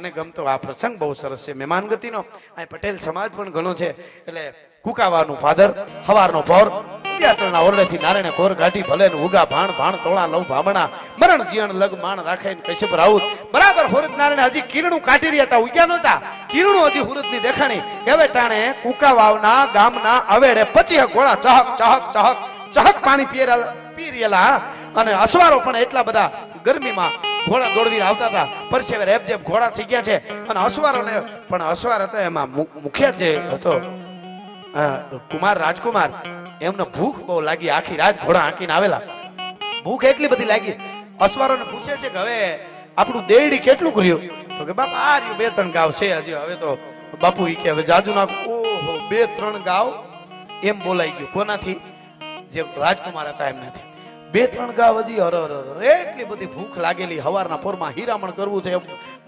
મને ગમતો આ પ્રસંગ બહુ સરસ છે. મહેમાનગતિનો આ પટેલ સમાજ પણ ઘણો છે. એટલે કુકાવાનું ફાધર, હવારનો પૌર વિદ્યાચળના ઓરડેથી નારાયણ કોર ઘાટી ભલે ઉગા ભાણ ભાણ, તોળા, લવ, ભામણા, મરણ, જીવન, લગ, માણ રાખે કશ્યપ રાઉત બરાબર હુરત નારાયણ હજી કિરણું કાઢી રહ્યા હતા, ઉગ્યા નહોતા. કિરણું હજી હુરતની દેખાણી. હવે ટાણે કુકા વાવના ગામના અવેડે પચી ગોળા ચહક ચહક ચહક ચહક પાણી પીરેલા પી અને અસવારો પણ એટલા બધા ગરમીમાં ઘોડા દોડવીને આવતા હતા. પરસેવે રેબજેબ ઘોડા થઈ ગયા છે. અને અસવારોને પણ અસવાર હતા એમાં મુખ્ય જે હતો કુમાર, રાજકુમાર, એમને ભૂખ બહુ લાગી. આખી રાત ઘોડા હાંકીને આવેલા. ભૂખ એટલી બધી લાગી. અસવારોને પૂછે છે કે હવે આપણું દેડી કેટલું કર્યું તો કે, બાપા, આ રહ્યું બે ત્રણ ગાવ છે હજી. હવે તો બાપુ ઈ કે, હવે જાજુ નાખ. ઓહો, બે ત્રણ ગાવ? એમ બોલાઈ ગયું. કોનાથી? જે રાજકુમાર હતા એમનાથી. બે ત્રણ ગાવ હજી અર અર એટલી બધી ભૂખ લાગેલી હવારના પોરમાં હીરામણ કરવું છે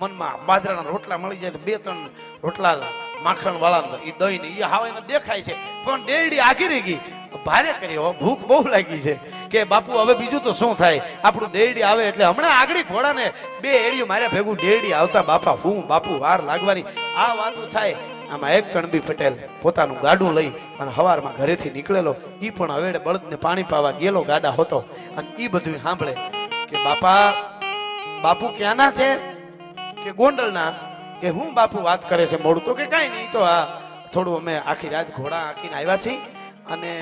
મનમાં બાજરાના રોટલા મળી જાય તો બે ત્રણ રોટલા માખણ વાળા એ દહીં ને એ હાવ એને દેખાય છે. પણ ડેરડી આઘી ગઈ. ભારે કરી હો ભૂખ બહુ લાગી છે. કે બાપુ, હવે બીજું તો શું થાય? આપણું ડેરડી આવે એટલે હમણાં આગળી ઘોડાને બે એડીઓ મારે ભેગું ડેરડી આવતા બાપા, હું બાપુ, વાર લાગવાની. આ વાતો થાય. આમાં એક કણબી પટેલ પોતાનું ગાડું લઈ અને હવારમાં ઘરેથી નીકળેલો. એ પણ હવેડે બળદને પાણી પાવા ગયેલો ગાડા હતો. અને એ બધું સાંભળે કે બાપા, બાપુ ક્યાંના છે? કે ગોંડલના? કે હું બાપુ વાત કરે છે મોડું? તો કે કાંઈ નહીં, તો આ થોડું અમે આખી રાત ઘોડા આંકીને આવ્યા છીએ. અને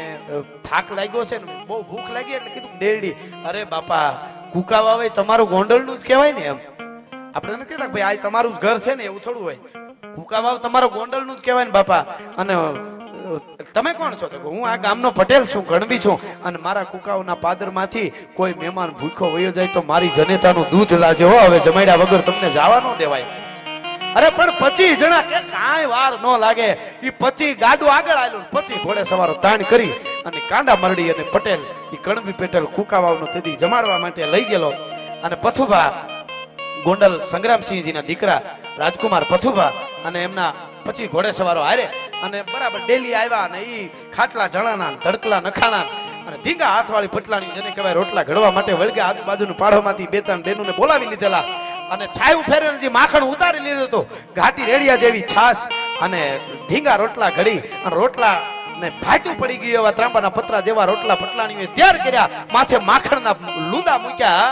થાક લાગ્યો છે ને બહુ ભૂખ લાગી એટલે કીધું ડેરડી, અરે બાપા કુકા વાવે તમારું ગોંડલનું જ કહેવાય ને એમ. આપણે નથી કહેતા ભાઈ આ તમારું જ ઘર છે ને એવું થોડું હોય. કુકા વાવ તમારો ગોંડલનું જ કહેવાય ને, બાપા. અને તમે કોણ છો? તો હું આ ગામનો પટેલ છું, ગણબી છું. અને મારા કુકાઓના પાદરમાંથી કોઈ મહેમાન ભૂખો વયો જાય તો મારી જનેતાનું દૂધ લાજે હો, હવે જમાડ્યા વગર તમને જવા ન દેવાય. અરે, પણ પચીસ જણા કે કાંઈ વાર ન લાગે. એ પચી ગાડું આગળ આવેલું પછી ઘોડે સવારો તાણ કરી અને કાંડા મરડી અને પટેલ એ કણબી પટેલ કુકાવાવનો તેદી જમાડવા માટે લઈ ગયેલો. અને પથુભા, ગોંડલ સંગ્રામસિંહજીના દીકરા, રાજકુમાર પથુભા અને એમના પછી ઘોડે સવારો હારે અને બરાબર ડેલી આવ્યા અને એ ખાટલા જણાના ધડકલા, નખાણા અને ધીંગા હાથવાળી પટલાણી જેને કહેવાય રોટલા ઘડવા માટે વળગે આજુબાજુનું પાડોમાંથી બે ત્રણ બેનુને બોલાવી લીધેલા અને છાયું ફેરેલ જે માખણ ઉતારી લીધું હતું, ઘાટી રેડિયા જેવી છાશ અને ધીંગા રોટલા ઘડી અને રોટલા ને ફાયતું પડી ગયું એવા ત્રાંબાના પતરા જેવા રોટલા પટલાણીઓએ તૈયાર કર્યા, માથે માખણના લૂંદા મૂક્યા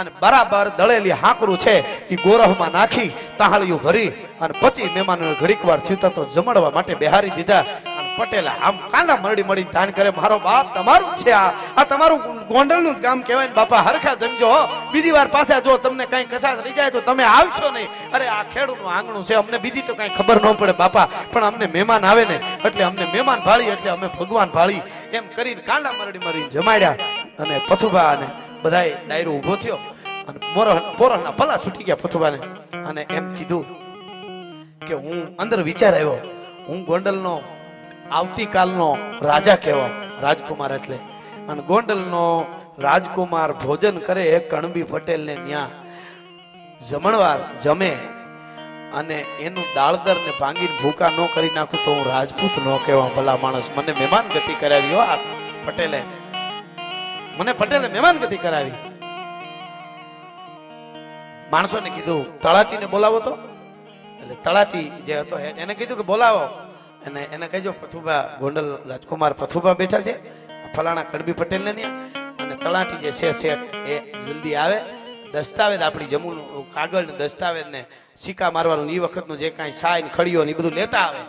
અને બરાબર દળેલી હાંકરું છે એ ગોરહમાં નાખી, તાહળીયું ભરી અને પછી મહેમાનોને ઘડીક વાર થયું તો જમડવા માટે બેહારી દીધા. પટેલા આમ કાંડા મરડી મળી તાણ કરે, મારો બાપ તમારું છે આ. આ તમારું ગોંડલનું જ કામ કહેવાય ને બાપા, હરખા જમજો બીજી વાર પાછા જો તમને કઈ કસાશ રહી જાય તો તમે આવશો નહીં. અરે, આ ખેડૂતનું આંગણું છે, અમને બીજી તો કઈ ખબર ન પડે બાપા, પણ અમને મહેમાન આવે ને એટલે અમને મહેમાન ભાળી, એટલે અમે ભગવાન ભાળી. એમ કરીને કાંડા મરડી મરીને જમાડ્યા અને પથુભા અને બધાય ડાયરો ઊભો થયો અને મોરહ પોરહના પલા છૂટી ગયા પથુભાને અને એમ કીધું કે હું અંદર વિચાર આવ્યો, હું ગોંડલનો આવતીકાલનો રાજા કહેવા રાજકુમાર એટલે. અને ગોંડલનો રાજકુમાર ભોજન કરે કણબી પટેલને ત્યાં જમણવાર જમે અને એનું દાળદર ને ભાંગીને ભૂકા ન કરી નાખું તો હું રાજપૂત ન કહેવા ભલા માણસ. મને મહેમાન ગતિ કરાવી હો આ પટેલે. મને પટેલે મહેમાન ગતિ કરાવી. માણસોને કીધું તળાટીને બોલાવો તો. એટલે તળાટી જે હતો head, એને કીધું કે બોલાવો. અને એને કહેજો પ્રથુભા ગોંડલ રાજકુમાર પ્રથુભા બેઠા છે. ફલાણા કડબી પટેલને ત્યાં. અને તળાટી જે છે શેઠ એ જલ્દી આવે. દસ્તાવેજ આપણી જમૂન કાગળ ને દસ્તાવેજ ને સિક્કા મારવાનું એ વખતનું જે કાંઈ સાય ને ખડીઓ ને એ બધું લેતા આવે.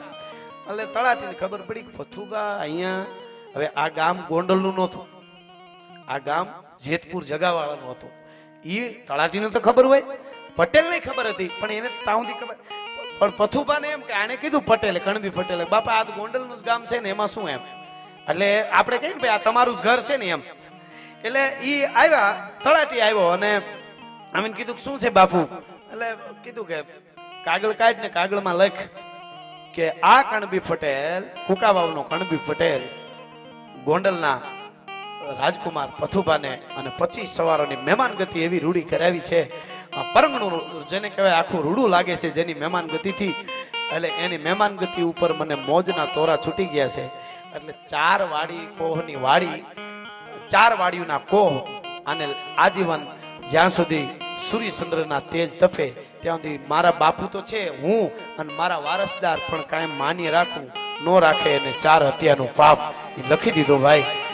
એટલે તળાટીને ખબર પડી કે પથુભા અહીંયા હવે આ ગામ ગોંડલનું નહોતું. આ ગામ જેતપુર જગાવાળાનું હતું. એ તળાટીને તો ખબર હોય? પટેલને ખબર હતી, પણ એને તાઉંથી ખબર પણ પથુભાને એમ કે આને કીધું પટેલે, કણબી પટેલે, બાપા, આ ગોંડલનું જ ગામ છે ને, એમાં શું એમ? એટલે આપણે કહીએ ને, ભાઈ, આ તમારું જ ઘર છે ને એમ. એટલે ઈ આવ્યા, તળાટી આવ્યો અને આમીને કીધું કે શું છે બાપુ? એટલે કીધું કે, કાગળ કાઢ ને કાગળમાં લખ કે આ કણબી પટેલ, કુકાવાવનો કણબી પટેલ ગોંડલના રાજકુમાર પથુબાને અને પચીસ સવારોની મહેમાન ગતિ એવી રૂડી કરાવી છે. પરંગણું જેને કહેવાય આખું રૂડું લાગે છે જેની મહેમાન ગતિથી એટલે એની મહેમાન ગતિ ઉપર મને મોજના તોરા છૂટી ગયા છે. એટલે ચાર વાડી કોહની વાડી, ચાર વાડીઓના કોહ અને આજીવન જ્યાં સુધી સૂર્યચંદ્રના તેજ તપે, ત્યાં સુધી મારા બાપુ તો છે, હું અને મારા વારસદાર પણ કાયમ માની રાખું, નો રાખે એને ચાર હત્યાનું પાપ. લખી દીધું ભાઈ. અને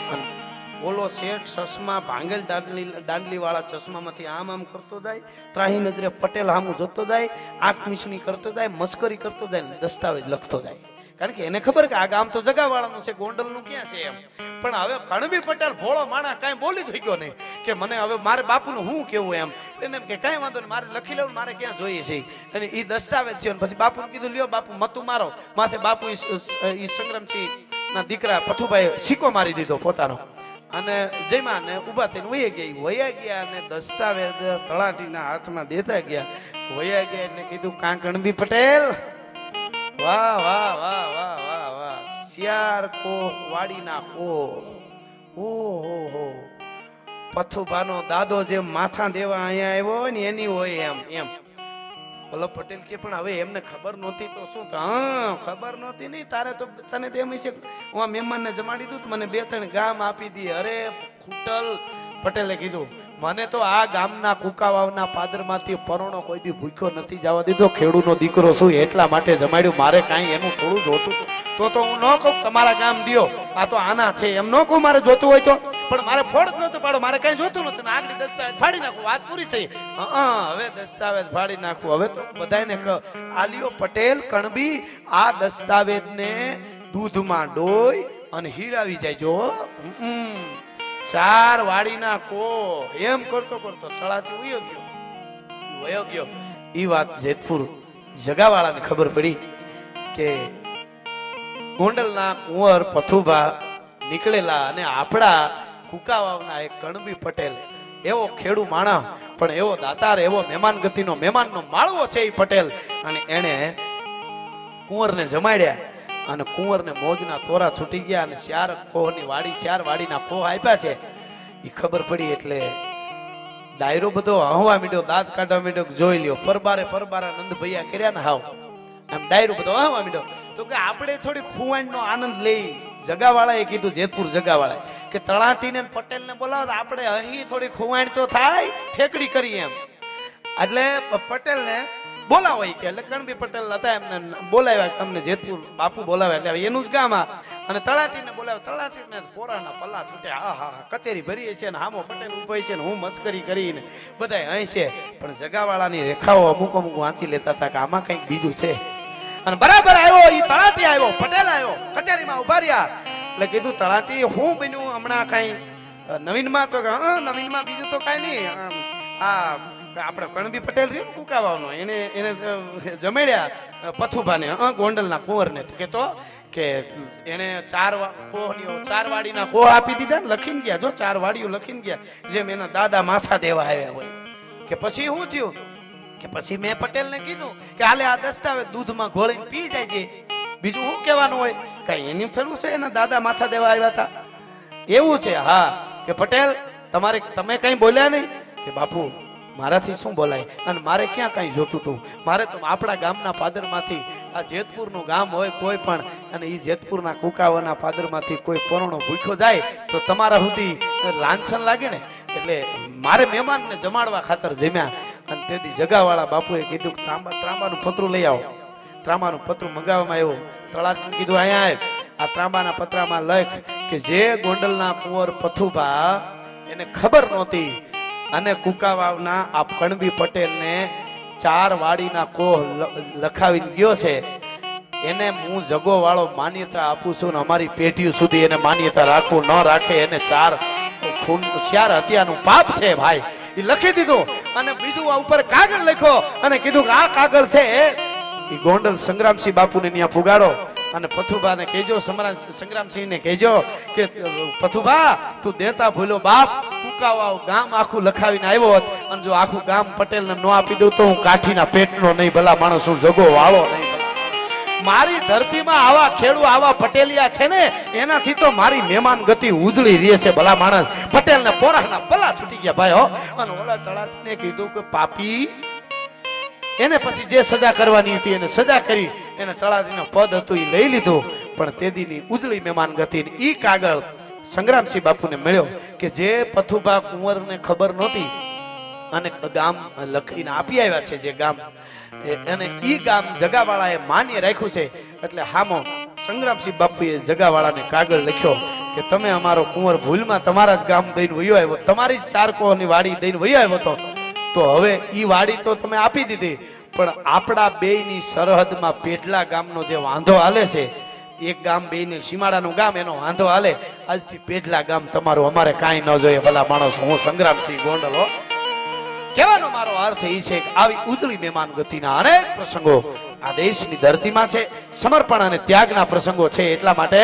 ઓલો શેઠ ચશ્મા ભાંગેલ દાંડલી દાંડલી વાળા ચશ્મામાંથી આમ આમ કરતો જાય, ત્રાહી નજરે પટેલ હામું જોતો જાય, આંખ મીચણી કરતો જાય, મસ્કરી કરતો જાય ને દસ્તાવેજ લખતો જાય. કારણ કે એને ખબર કે આ ગામ તો જગાવાળાનું છે, ગોંડલનું ક્યાં છે એમ. પણ હવે કણબી પટેલ ભોળો માણા કાંઈ બોલી જ ગયો નહીં કે મને હવે મારે બાપુનું હું કેવું એમ. એને કે કાંઈ વાંધો નહીં, મારે લખી લેવું મારે ક્યાં જોઈએ છે અને એ દસ્તાવેજ છે પછી બાપુને કીધું, લ્યો બાપુ, મતું મારો. માથે બાપુ એ સંગ્રામસિંહ ના દીકરા પથુભાઈ સિક્કો મારી દીધો પોતાનો. અને જયમાં ને ઊભા થઈને વહી ગયા. વયા ગયા અને દસ્તાવેજ તળાટીના હાથમાં દેતા ગયા. વયા ગયા એટલે કીધું કાંકણબી પટેલ? વાહ વાહ વાહ વાહ વાહ વાહ. શિયાર કો વાડીના કો ઓ હો હો. પથુભાનો દાદો જે માથા દેવા અહીંયા આવ્યો હોય ને એની હોય એમ એમ. બોલો પટેલ કે પણ હવે એમને ખબર નહોતી તો શું હા. ખબર નહોતી નહીં. તારે તો તને તેમ છે હું આ મહેમાનને જમાડી દઉં મને બે ત્રણ ગામ આપી દી. અરે ખૂટલ પટેલે કીધું મને તો આ ગામના કુકાવાવના પાદરમાંથી પરણો કોઈ દી ભૂખ્યો નથી જવા દીધો. ખેડૂનો દીકરો શું એટલા માટે જમાડ્યું? મારે કાંઈ એનું થોડું જોતું હતું. તો તો હું ન કહું, તમારા ગામ દિયો. આ તો આના છે, એમ ન કહું, મારે જોતું હોય તો. પણ મારે ફોડ જ નહોતું પાડો, મારે કાંઈ જોતું નહોતું. ને આગલી દસ્તાવેજ ફાડી નાખું, વાત પૂરી થઈ. હા હવે દસ્તાવેજ ફાડી નાખું. હવે તો બધાને આલિયો પટેલ, કણબી, આ દસ્તાવેજને દૂધમાં ડોઈ અને હીરાવી જાય. જો, હમ. ચાર વાડીના કો એમ કરતો કરતો તળાથી ઉયો ગયો. વયો ગયો. ઈ વાત જેતપુર જગાવાળાને ખબર પડી કે ગોંડલના કુંવર પથુભા નીકળેલા અને આપણા કુકાવાવના એક કણબી પટેલ. એવો ખેડુ માણા પણ એવો દાતાર, એવો મહેમાન ગતિનો, મહેમાનનો માળવો છે એ પટેલ. અને એણે કુંવરને જમાડ્યા અને કુંવરને મોજના તોરા છૂટી ગયા અને ચાર કોહની વાડી, ચાર વાડીના કોહ આપ્યા છે. એ ખબર પડી એટલે દાયરો બધો હવા મીડ્યો, દાંત કાઢવા મીડ્યો જોઈ લ્યો, પરબારે પરબારા નંદ ભૈયા કર્યા ને હાવ. આમ ડાયરો બધો, હા મીડો તો કે આપણે થોડી ખુવાણનો આનંદ લઈ જગાવાળાએ કીધું, જેતપુર જગાવાળાએ, કે તળાટીને પટેલને બોલાવો આપણે અહીં થોડી ખુવાણ તો થાય, ઠેકડી કરી એમ. એટલે પટેલને બોલાવો કે એટલે કણબી પટેલ હતા, એમને બોલાવ્યા, તમને જેતપુર બાપુ બોલાવ્યા, એટલે એનું જ ગામ આ. અને તળાટીને બોલાવ્યા, તળાટીને પોરાના પલ્લા છૂટે હા હા હા, કચેરી ભરીએ છે ને હામો પટેલ ઊભો છે ને હું મસ્કરી કરીને બધાય અહીં છે પણ જગાવાળાની રેખાઓ અમુક અમુક વાંચી લેતા હતા કે આમાં કંઈક બીજું છે. અને બરાબર આવ્યો એ તળાટી આવ્યો પટેલ આવ્યો કચેરીમાં ઊભા રહ્યા. એટલે કીધું તળાટી હું બન્યું હમણાં કઈ નવીનમાં તો કે, હા નવીનમાં બીજું તો કાંઈ નહીં આ આપણે કણબી પટેલ રહ્યો કુકાવાનો એને એને જમેડ્યા પથુભાને હા ગોંડલના કુંવરને. કે તો કે એને ચાર કોહનીઓ ચાર વાડીના કોહ આપી દીધા ને લખીને ગયા. જો ચાર વાડીઓ લખીને ગયા જેમ એના દાદા માથા દેવા આવ્યા હોય. કે પછી શું થયું? કે પછી મેં પટેલને કીધું કે હાલે આ દસ્તાવેજ દૂધમાં ઘોળીને પી જાય છે બીજું શું કહેવાનું હોય? કઈ એની થયું છે? એના દાદા માથા દેવા આવ્યા હતા. એવું છે, હા. કે પટેલ, તમારે, તમે કઈ બોલ્યા નહીં? કે બાપુ, મારાથી શું બોલાય? અને મારે ક્યાં કઈ જોતું હતું મારે તો આપણા ગામના પાદરમાંથી, આ જેતપુરનું ગામ હોય કોઈ પણ, અને એ જેતપુરના કુકાવાના પાદરમાંથી કોઈ પરોણો ભૂખ્યો જાય, તો તમારા સુધી લાંછન લાગે ને? એટલે મારે મહેમાનને જમાડવા ખાતર જમ્યા. અને તેથી જગાવાળા બાપુએ કીધું કે ત્રાંબા ત્રાંબાનું પતરું લઈ આવો. ત્રાંબાનું પતરું મંગાવવામાં આવ્યું. તળાટ કીધું અહીંયા આ ત્રાંબાના પતરામાં લખ કે જે ગોંડલના કુંવર પથુભા એને ખબર નહોતી અને કુકાવાવના આ કણબી પટેલને ચાર વાડીના કોહ લખાવીને ગયો છે. એને હું જગો વાળો માન્યતા આપું છું ને અમારી પેઢીઓ સુધી એને માન્યતા રાખવું ન રાખે. એને ચાર ખૂન ચાર હત્યાનું પાપ છે, ભાઈ. લખી દીધું અને બીજું આ ઉપર કાગળ લખ્યો અને કીધું કે આ કાગળ છે એ ગોંડલ સંગ્રામસિંહ બાપુને ત્યાં પુગાડો અને પથુભાને કહેજો સંગ્રામસિંહ સંગ્રામસિંહને કહેજો કે, પથુભા, તું દેતા ભૂલો બાપ કુકાવા ગામ આખું લખાવીને આવ્યો હોત અને જો આખું ગામ પટેલને ન આપી દઉં તો હું કાઠીના પેટનો નહીં, ભલા માણસ હું જગો વાળો નહીં. મારી ધરતીમાં આવા ખેડૂ, આવા પટેલિયા છે ને, એનાથી તો મારી મહેમાન ગતિ ઉજળી રહે છે ભલા માણસ. પટેલ ને પોરાના ભલા છૂટી ગયા ભાઈ હો. અને ઓલા તળાટીને કીધું કે, પાપી. એને પછી જે સજા કરવાની હતી એને સજા કરી, એને તળાટીનો પદ હતું એ લઈ લીધું. પણ તેદીની ઉજળી મહેમાન ગતિ ઈ કાગળ સંગ્રામસિંહ બાપુને મળ્યો કે જે પથુભા કુંવરને ખબર નહોતી અને ગામ લખીને આપી આવ્યા છે જે ગામ. અને ઈ ગામ જગાવાળાએ માન્ય રાખ્યું છે. એટલે હામો સંગ્રામસિંહ બાપુએ જગાવાળાને કાગળ લખ્યો કે તમે અમારો કુંવર ભૂલમાં તમારા જ ગામ દઈને વયો આવ્યો, તમારી જ ચારકોની વાડી દઈને વયો આવ્યો હતો. તો હવે ઈ વાડી તો તમે આપી દીધી. પણ આપણા બેયની સરહદમાં પેટલા ગામનો જે વાંધો હાલે છે, એક ગામ બેયની સીમાડાનું ગામ એનો વાંધો હાલે. આજથી પેટલા ગામ તમારું અમારે કાંઈ ન જોઈએ. ભલા માણસ, હું સંગ્રામસિંહ ગોંડલ હો. કહેવાનો મારો અર્થ એ છે કે આવી ઉજળી મહેમાન ગતિના અનેક પ્રસંગો આ દેશની ધરતીમાં છે. સમર્પણ અને ત્યાગના પ્રસંગો છે એટલા માટે